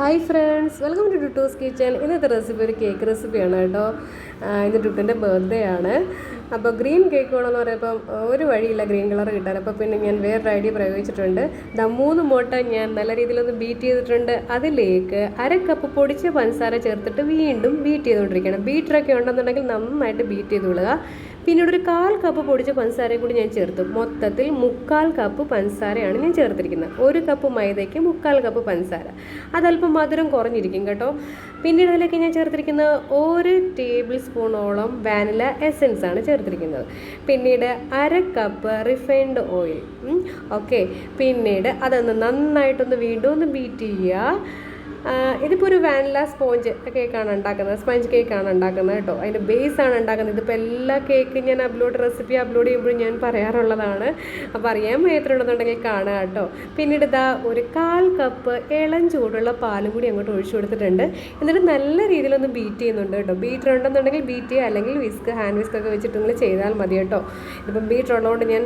Hi friends welcome to Tuttu's kitchen ഇന്നത്തെ recipe ഒരു cake റെസിപ്പിയാണ് കേട്ടോ. ഇന്ന് ടുട്ടിന്റെ ബർത്ത്ഡേ ആണ്. അപ്പോൾ ഗ്രീൻ കേക്ക് വേണമെന്ന് പറയുമ്പം ഒരു വഴിയില്ല ഗ്രീൻ കളർ കിട്ടാൻ. അപ്പോൾ പിന്നെ ഞാൻ വേറൊരു ഐഡിയ പ്രയോഗിച്ചിട്ടുണ്ട്. ദ മൂന്ന് മുട്ട ഞാൻ നല്ല രീതിയിലൊന്ന് ബീറ്റ് ചെയ്തിട്ടുണ്ട്. അതിലേക്ക് അര കപ്പ് പൊടിച്ച പഞ്ചസാര ചേർത്തിട്ട് വീണ്ടും ബീറ്റ് ചെയ്തുകൊണ്ടിരിക്കണം. ബീറ്ററൊക്കെ ഉണ്ടെന്നുണ്ടെങ്കിൽ നന്നായിട്ട് ബീറ്റ് ചെയ്ത് വിടുക. പിന്നീട് ഒരു കാൽ കപ്പ് പൊടിച്ച പഞ്ചസാരയും കൂടി ഞാൻ ചേർത്തു. മൊത്തത്തിൽ മുക്കാൽ കപ്പ് പഞ്ചസാരയാണ് ഞാൻ ചേർത്തിരിക്കുന്നത്. ഒരു കപ്പ് മൈദയ്ക്ക് മുക്കാൽ കപ്പ് പഞ്ചസാര. അതല്പം മധുരം കുറഞ്ഞിരിക്കും കേട്ടോ. പിന്നീട് അതിലേക്ക് ഞാൻ ചേർത്തിരിക്കുന്നത് ഒരു ടേബിൾ സ്പൂണോളം വാനില എസൻസ് ആണ് ചേർത്തിരിക്കുന്നത്. പിന്നീട് അര കപ്പ് റിഫൈൻഡ് ഓയിൽ ഓക്കെ പിന്നീട് അതൊന്ന് നന്നായിട്ടൊന്ന് വീണ്ടും ഒന്ന് ബീറ്റ് ചെയ്യുക. ഇതിപ്പോൾ ഒരു വാനില സ്പോഞ്ച് കേക്കാണ് ഉണ്ടാക്കുന്നത്. സ്പഞ്ച് കേക്കാണ് ഉണ്ടാക്കുന്നത് കേട്ടോ. അതിന്റെ ബേസാണ് ഉണ്ടാക്കുന്നത്. ഇതിപ്പോൾ എല്ലാ കേക്ക് ഞാൻ അപ്ലോഡ് റെസിപ്പി അപ്ലോഡ് ചെയ്യുമ്പോഴും ഞാൻ പറയാറുള്ളതാണ്. അപ്പോൾ അറിയാൻ ഉണ്ടെന്നുണ്ടെങ്കിൽ കാണുക കേട്ടോ. പിന്നീട് ഇതാ ഒരു കാൽ കപ്പ് ഇളം ചൂടുള്ള പാലും കൂടി അങ്ങോട്ട് ഒഴിച്ചു കൊടുത്തിട്ടുണ്ട്. എന്നിട്ട് നല്ല രീതിയിലൊന്ന് ബീറ്റ് ചെയ്യുന്നുണ്ട് കേട്ടോ. ബീറ്റർ ഉണ്ടെന്നുണ്ടെങ്കിൽ ബീറ്റ് ചെയ്യുക അല്ലെങ്കിൽ വിസ്ക് ഹാൻഡ് വിസ്ക് ഒക്കെ വെച്ചിട്ട് നിങ്ങൾ ചെയ്താൽ മതി കേട്ടോ. ഇപ്പം ബീറ്റർ ഉള്ളതുകൊണ്ട് ഞാൻ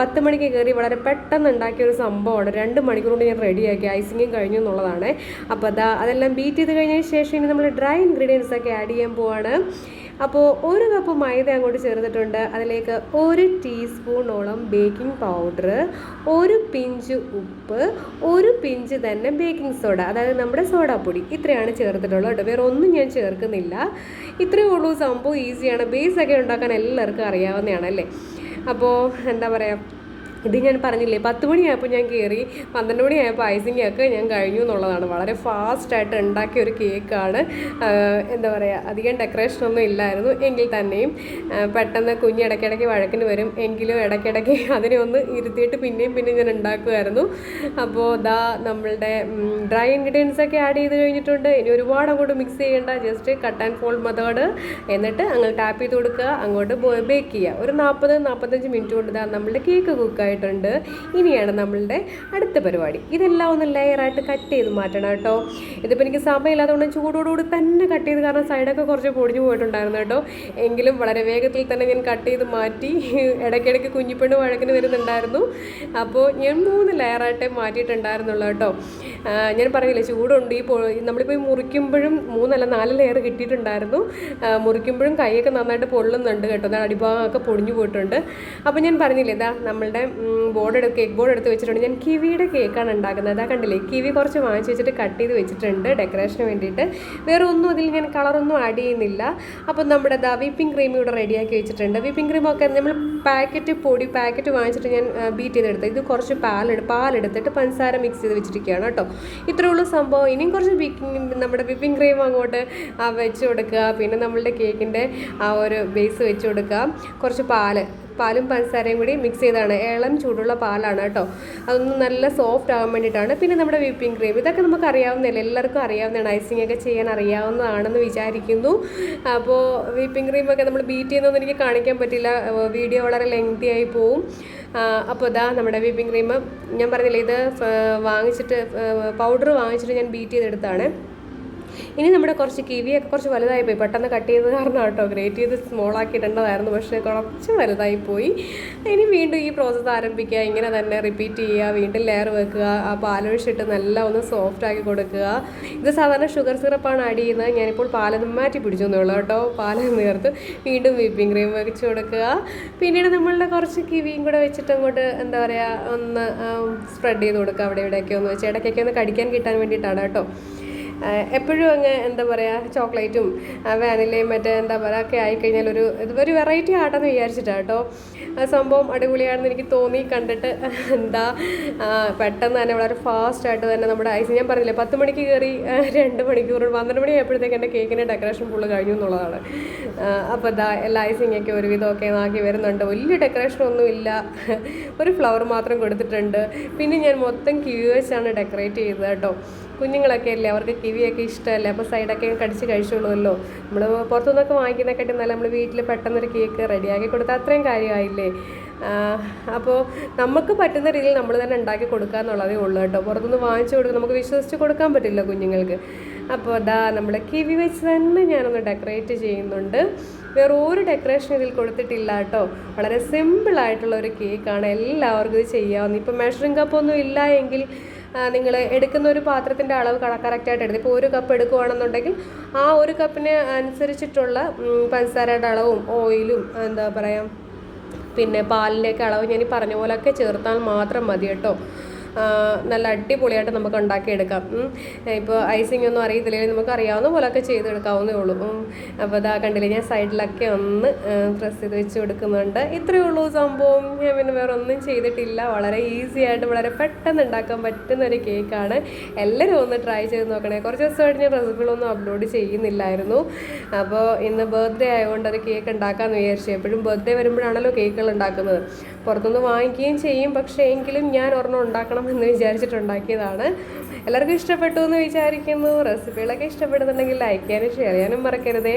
പത്ത് മണിക്ക് കയറി വളരെ പെട്ടെന്ന് ഉണ്ടാക്കിയ ഒരു സംഭവമാണ്. രണ്ട് മണിക്കൂർ കൊണ്ട് ഞാൻ റെഡിയാക്കി ഐസിങ്ങും കഴിഞ്ഞു എന്നുള്ളതാണ്. അപ്പോൾ അതാ അതെല്ലാം ബീറ്റ് ചെയ്ത് കഴിഞ്ഞതിന് ശേഷം ഇനി നമ്മൾ ഡ്രൈ ഇൻഗ്രീഡിയൻസ് ഒക്കെ ആഡ് ചെയ്യാൻ പോവാണ്. അപ്പോൾ ഒരു കപ്പ് മൈദ അങ്ങോട്ട് ചേർത്തിട്ടുണ്ട്. അതിലേക്ക് ഒരു ടീസ്പൂണോളം ബേക്കിംഗ് പൗഡർ ഒരു പിഞ്ച് ഉപ്പ് ഒരു പിഞ്ച് തന്നെ ബേക്കിംഗ് സോഡ അതായത് നമ്മുടെ സോഡാപ്പൊടി. ഇത്രയാണ് ചേർത്തിട്ടുള്ളത് കേട്ടോ. വേറെ ഒന്നും ഞാൻ ചേർക്കുന്നില്ല. ഇത്രയേ ഉള്ളൂ. സംഭവം ഈസിയാണ് ബേസ് ഒക്കെ ഉണ്ടാക്കാൻ എല്ലാവർക്കും അറിയാവുന്നതാണ് അല്ലേ? അപ്പോൾ എന്താ പറയുക ഇത് ഞാൻ പറഞ്ഞില്ലേ പത്ത് മണിയായപ്പോൾ ഞാൻ കയറി പന്ത്രണ്ട് മണിയായപ്പോൾ ഐസിങ് ഒക്കെ ഞാൻ കഴിഞ്ഞു എന്നുള്ളതാണ്. വളരെ ഫാസ്റ്റായിട്ട് ഉണ്ടാക്കിയ ഒരു കേക്കാണ്. എന്താ പറയുക അധികം ഡെക്കറേഷനൊന്നും ഇല്ലായിരുന്നു. എങ്കിൽ തന്നെയും പെട്ടെന്ന് കുഞ്ഞ് ഇടയ്ക്കിടയ്ക്ക് വഴക്കിന് വരും. എങ്കിലും ഇടയ്ക്കിടയ്ക്ക് അതിനെ ഒന്ന് ഇരുത്തിയിട്ട് പിന്നെയും പിന്നെയും ഞാൻ ഉണ്ടാക്കുമായിരുന്നു. അപ്പോൾ ദാ നമ്മളുടെ ഡ്രൈ ഇൻഗ്രീഡിയൻസ് ഒക്കെ ആഡ് ചെയ്ത് കഴിഞ്ഞിട്ടുണ്ട്. ഇനി ഒരുപാട് അങ്ങോട്ട് മിക്സ് ചെയ്യേണ്ട. Just cut and fold method എന്നിട്ട് അങ്ങ് ടാപ്പ് ചെയ്ത് കൊടുക്കുക. അങ്ങോട്ട് ബേക്ക് ചെയ്യുക. ഒരു നാൽപ്പത് നാൽപ്പത്തഞ്ച് മിനിറ്റ് കൊണ്ട് ദാ നമ്മളുടെ കേക്ക് കുക്കായിട്ടുണ്ട് ഇനിയാണ് നമ്മളുടെ അടുത്ത പരിപാടി. ഇതെല്ലാം ഒന്ന് ലെയറായിട്ട് കട്ട് ചെയ്ത് മാറ്റണം കേട്ടോ. ഇതിപ്പോൾ എനിക്ക് സമയമില്ലാത്തതുകൊണ്ട് ചൂടോടുകൂടി തന്നെ കട്ട് ചെയ്ത് കാരണം സൈഡൊക്കെ കുറച്ച് പൊടിഞ്ഞു പോയിട്ടുണ്ടായിരുന്നു കേട്ടോ. എങ്കിലും വളരെ വേഗത്തിൽ തന്നെ ഞാൻ കട്ട് ചെയ്ത് മാറ്റി ഇടയ്ക്കിടയ്ക്ക് കുഞ്ഞിപ്പെണ്ണ് വഴക്കിന് വരുന്നുണ്ടായിരുന്നു. അപ്പോൾ ഞാൻ മൂന്ന് ലെയറായിട്ടേ മാറ്റിയിട്ടുണ്ടായിരുന്നുള്ളൂ കേട്ടോ. ഞാൻ പറയില്ലേ ചൂടുണ്ട്. ഈ നമ്മളിപ്പോൾ മുറിക്കുമ്പോഴും മൂന്നല്ല നാല് ലെയർ കിട്ടിയിട്ടുണ്ടായിരുന്നു. മുറിക്കുമ്പോഴും കൈയൊക്കെ നന്നായിട്ട് പൊള്ളുന്നുണ്ട് കേട്ടോ. അടിഭാഗമൊക്കെ പൊടിഞ്ഞു പോയിട്ടുണ്ട്. അപ്പോൾ ഞാൻ പറഞ്ഞില്ലേ ഇതാ നമ്മളുടെ ബോർഡ് എടുത്ത് കേക്ക് ബോർഡ് എടുത്ത് വെച്ചിട്ടുണ്ട്. ഞാൻ കിവിയുടെ കേക്കാണ് ഉണ്ടാക്കുന്നത്. അതാ കണ്ടില്ലേ? കിവി കുറച്ച് വാങ്ങിച്ച് വെച്ചിട്ട് കട്ട് ചെയ്ത് വെച്ചിട്ടുണ്ട് ഡെക്കറേഷന് വേണ്ടിയിട്ട്. വേറെ ഒന്നും അതിൽ ഞാൻ കളറൊന്നും ആഡ് ചെയ്യുന്നില്ല. അപ്പം നമ്മുടെ ദാ വിപ്പിംഗ് ക്രീം ഇവിടെ റെഡിയാക്കി വെച്ചിട്ടുണ്ട്. വിപ്പിംഗ് ക്രീമൊക്കെ നമ്മൾ പാക്കറ്റ് പൊടി പാക്കറ്റ് വാങ്ങിച്ചിട്ട് ഞാൻ ബീറ്റ് ചെയ്തെടുത്തത്. ഇത് കുറച്ച് പാലെടു പാലെടുത്തിട്ട് പഞ്ചസാര മിക്സ് ചെയ്ത് വെച്ചിരിക്കുകയാണ് കേട്ടോ. ഇത്രയേ ഉള്ളൂ സംഭവം. ഇനിയും കുറച്ച് നമ്മുടെ വിപ്പിംഗ് ക്രീം അങ്ങോട്ട് വെച്ച് കൊടുക്കുക. പിന്നെ നമ്മളുടെ കേക്കിന്റെ ആ ഒരു ബേസ് വെച്ച് കൊടുക്കുക. കുറച്ച് പാൽ പാലും പഞ്ചസാരയും കൂടി മിക്സ് ചെയ്താണ് ഇളം ചൂടുള്ള പാലാണ് കേട്ടോ. അതൊന്ന് നല്ല സോഫ്റ്റ് ആകാൻ വേണ്ടിയിട്ടാണ്. പിന്നെ നമ്മുടെ വിപ്പിംഗ് ക്രീം ഇതൊക്കെ നമുക്ക് അറിയാവുന്നതല്ലേ എല്ലാവർക്കും അറിയാവുന്നതാണ്. ഐസിങ് ഒക്കെ ചെയ്യാൻ അറിയാവുന്നതാണെന്ന് വിചാരിക്കുന്നു. അപ്പോൾ വിപ്പിംഗ് ക്രീമൊക്കെ നമ്മൾ ബീറ്റ് ചെയ്യുന്നതൊന്നും എനിക്ക് കാണിക്കാൻ പറ്റില്ല. വീഡിയോ വളരെ ലെങ്തി ആയി പോവും. അപ്പോൾ ഇതാ നമ്മുടെ വിപ്പിംഗ് ക്രീം ഞാൻ പറഞ്ഞില്ലേ ഇത് വാങ്ങിച്ചിട്ട് പൗഡർ വാങ്ങിച്ചിട്ട് ഞാൻ ബീറ്റ് ചെയ്തെടുത്താണ് ഇനി നമ്മുടെ കുറച്ച് കിവിയൊക്കെ കുറച്ച് വലുതായി പോയി. പെട്ടെന്ന് കട്ട് ചെയ്തത് കാരണം കേട്ടോ ഗ്രേറ്റ് ചെയ്ത് സ്മോൾ ആക്കിയിടേണ്ടതായിരുന്നു പക്ഷേ കുറച്ച് വലുതായി പോയി. ഇനി വീണ്ടും ഈ പ്രോസസ്സ് ആരംഭിക്കുക. ഇങ്ങനെ തന്നെ റിപ്പീറ്റ് ചെയ്യുക. വീണ്ടും ലെയർ വെക്കുക. ആ പാലൊഴിച്ചിട്ട് നല്ല ഒന്ന് സോഫ്റ്റ് ആക്കി കൊടുക്കുക. ഇത് സാധാരണ ഷുഗർ സിറപ്പാണ് ആഡ് ചെയ്യുന്നത്. ഞാനിപ്പോൾ പാലൊന്ന് മാറ്റി പിടിച്ചു എന്നുള്ളൂ കേട്ടോ. പാൽ നേർത്ത് വീണ്ടും വിപ്പിംഗ് ക്രീം വെച്ച് കൊടുക്കുക. പിന്നീട് നമ്മളുടെ കുറച്ച് കിവിയും കൂടെ വെച്ചിട്ട് അങ്ങോട്ട് എന്താ പറയുക ഒന്ന് സ്പ്രെഡ് ചെയ്ത് കൊടുക്കുക. അവിടെ ഇവിടെയൊക്കെ ഒന്ന് വെച്ച് ഇടയ്ക്കൊക്കെ ഒന്ന് കടിക്കാൻ കിട്ടാൻ വേണ്ടിയിട്ടാണ് കേട്ടോ. എപ്പോഴും അങ്ങ് എന്താ പറയുക ചോക്ലേറ്റും വാനിലയും മറ്റേ എന്താ പറയുക ഒക്കെ ആയിക്കഴിഞ്ഞാൽ ഒരു ഒരു വെറൈറ്റി ആട്ടെന്ന് വിചാരിച്ചിട്ടാണ് കേട്ടോ. സംഭവം അടിപൊളിയാണെന്ന് എനിക്ക് തോന്നി കണ്ടിട്ട് എന്താ പെട്ടെന്ന് തന്നെ വളരെ ഫാസ്റ്റ് ആയിട്ട് തന്നെ നമ്മുടെ ഐസ് ഞാൻ പറഞ്ഞില്ലേ പത്ത് മണിക്ക് കയറി രണ്ട് മണിക്കൂർ പന്ത്രണ്ട് മണി ആയപ്പോഴത്തേക്ക് എന്റെ കേക്കിന്റെ ഡെക്കറേഷൻ ഫുള്ള് കഴിഞ്ഞു എന്നുള്ളതാണ്. അപ്പോൾ ഇതാ എല്ലാ ഐസിങ്ങൊക്കെ ഒരുവിധമൊക്കെ ആക്കി വരുന്നുണ്ട്. വലിയ ഡെക്കറേഷനൊന്നും ഇല്ല. ഒരു ഫ്ലവർ മാത്രം കൊടുത്തിട്ടുണ്ട്. പിന്നെ ഞാൻ മൊത്തം ക്യൂ വെച്ചാണ് ഡെക്കറേറ്റ് ചെയ്തത് കേട്ടോ. കുഞ്ഞുങ്ങളൊക്കെ അല്ലേ? അവർക്ക് കിവിയൊക്കെ ഇഷ്ടമല്ലേ? അപ്പോൾ സൈഡൊക്കെ കടിച്ച് കഴിച്ചോളുമല്ലോ. നമ്മൾ പുറത്തുനിന്നൊക്കെ വാങ്ങിക്കുന്നതിനെക്കാട്ടി നല്ല നമ്മൾ വീട്ടിൽ പെട്ടെന്നൊരു കേക്ക് റെഡിയാക്കി കൊടുത്താൽ അത്രയും കാര്യമായില്ലേ? അപ്പോൾ നമുക്ക് പറ്റുന്ന രീതിയിൽ നമ്മൾ തന്നെ ഉണ്ടാക്കി കൊടുക്കുക എന്നുള്ളതേ ഉള്ളൂ കേട്ടോ. പുറത്തുനിന്ന് വാങ്ങിച്ചു കൊടുക്കുക നമുക്ക് വിശ്വസിച്ച് കൊടുക്കാൻ പറ്റില്ല കുഞ്ഞുങ്ങൾക്ക്. അപ്പോൾ അതാ നമ്മുടെ കിവി വെച്ച് തന്നെ ഞാനൊന്ന് ഡെക്കറേറ്റ് ചെയ്യുന്നുണ്ട്. വേറെ ഒരു ഡെക്കറേഷൻ ഇതിൽ കൊടുത്തിട്ടില്ല കേട്ടോ. വളരെ സിമ്പിളായിട്ടുള്ള ഒരു കേക്കാണ്. എല്ലാവർക്കും ഇത് ചെയ്യാവുന്നത് ഇപ്പം മെഷറിംഗ് കപ്പൊന്നും ഇല്ല എങ്കിൽ നിങ്ങൾ എടുക്കുന്ന ഒരു പാത്രത്തിന്റെ അളവ് കറക്റ്റായിട്ട് എടുത്ത് ഇപ്പോൾ ഒരു കപ്പ് എടുക്കുകയാണെന്നുണ്ടെങ്കിൽ ആ ഒരു കപ്പിന് അനുസരിച്ചിട്ടുള്ള പഞ്ചസാരയുടെ അളവും ഓയിലും എന്താ പറയുക പിന്നെ പാലിന്റെയൊക്കെ അളവ് ഞാൻ ഈ പറഞ്ഞ പോലെയൊക്കെ ചേർത്താൽ മാത്രം മതി കേട്ടോ. നല്ല അടിപൊളിയായിട്ട് നമുക്ക് ഉണ്ടാക്കിയെടുക്കാം. ഇപ്പോൾ ഐസിങ് ഒന്നും അറിയത്തില്ലെങ്കിൽ നമുക്ക് അറിയാവുന്ന പോലെയൊക്കെ ചെയ്തെടുക്കാവുന്നേ ഉള്ളൂ. അപ്പോൾ ഇതാ കണ്ടില്ലേ ഞാൻ സൈഡിലൊക്കെ ഒന്ന് പ്രസ് ചെയ്ത് വെച്ച് കൊടുക്കുന്നുണ്ട്. ഇത്രയേ ഉള്ളൂ സംഭവം. ഞാൻ പിന്നെ വേറെ ഒന്നും ചെയ്തിട്ടില്ല. വളരെ ഈസി ആയിട്ട് വളരെ പെട്ടെന്ന് ഉണ്ടാക്കാൻ പറ്റുന്ന ഒരു കേക്കാണ്. എല്ലാവരും ഒന്ന് ട്രൈ ചെയ്ത് നോക്കണേ. കുറച്ച് ദിവസമായിട്ട് ഞാൻ റെസിപ്പികളൊന്നും അപ്ലോഡ് ചെയ്യുന്നില്ലായിരുന്നു. അപ്പോൾ ഇന്ന് ബർത്ത്ഡേ ആയതുകൊണ്ട് ഒരു കേക്ക് ഉണ്ടാക്കാമെന്ന് വിചാരിച്ചു. എപ്പോഴും ബർത്ത്ഡേ വരുമ്പോഴാണല്ലോ കേക്കുകൾ ഉണ്ടാക്കുന്നത്. പുറത്തുനിന്ന് വാങ്ങിക്കുകയും ചെയ്യും. പക്ഷേ എങ്കിലും ഞാൻ ഒരെണ്ണം ഉണ്ടാക്കണം എന്ന് വിചാരിച്ചിട്ടുണ്ടാക്കിയതാണ്. എല്ലാവർക്കും ഇഷ്ടപ്പെട്ടു എന്ന് വിചാരിക്കുന്നു. റെസിപ്പികളൊക്കെ ഇഷ്ടപ്പെടുന്നുണ്ടെങ്കിൽ ലൈക്ക് ചെയ്യാനും ഷെയർ ചെയ്യാനും മറക്കരുതേ.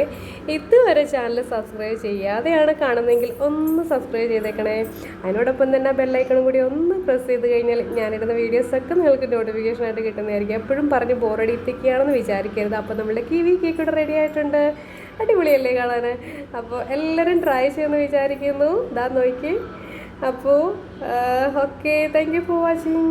ഇതുവരെ ചാനൽ സബ്സ്ക്രൈബ് ചെയ്യാതെയാണ് കാണുന്നതെങ്കിൽ ഒന്ന് സബ്സ്ക്രൈബ് ചെയ്തേക്കണേ. അതിനോടൊപ്പം തന്നെ ബെല്ലൈക്കണും കൂടി ഒന്ന് പ്രസ് ചെയ്ത് കഴിഞ്ഞാൽ ഞാനിടുന്ന വീഡിയോസൊക്കെ നിങ്ങൾക്ക് നോട്ടിഫിക്കേഷനായിട്ട് കിട്ടുന്നതായിരിക്കും. എപ്പോഴും പറഞ്ഞ് ബോറടിപ്പിക്കുകയാണെന്ന് വിചാരിക്കരുത്. അപ്പോൾ നമ്മുടെ കിവി കേക്ക് റെഡി ആയിട്ടുണ്ട്. അടിപൊളിയല്ലേ കാണാൻ? അപ്പോൾ എല്ലാവരും ട്രൈ ചെയ്യുമെന്ന് വിചാരിക്കുന്നു. ഇതാ നോക്കി അപ്പോൾ okay thank you for watching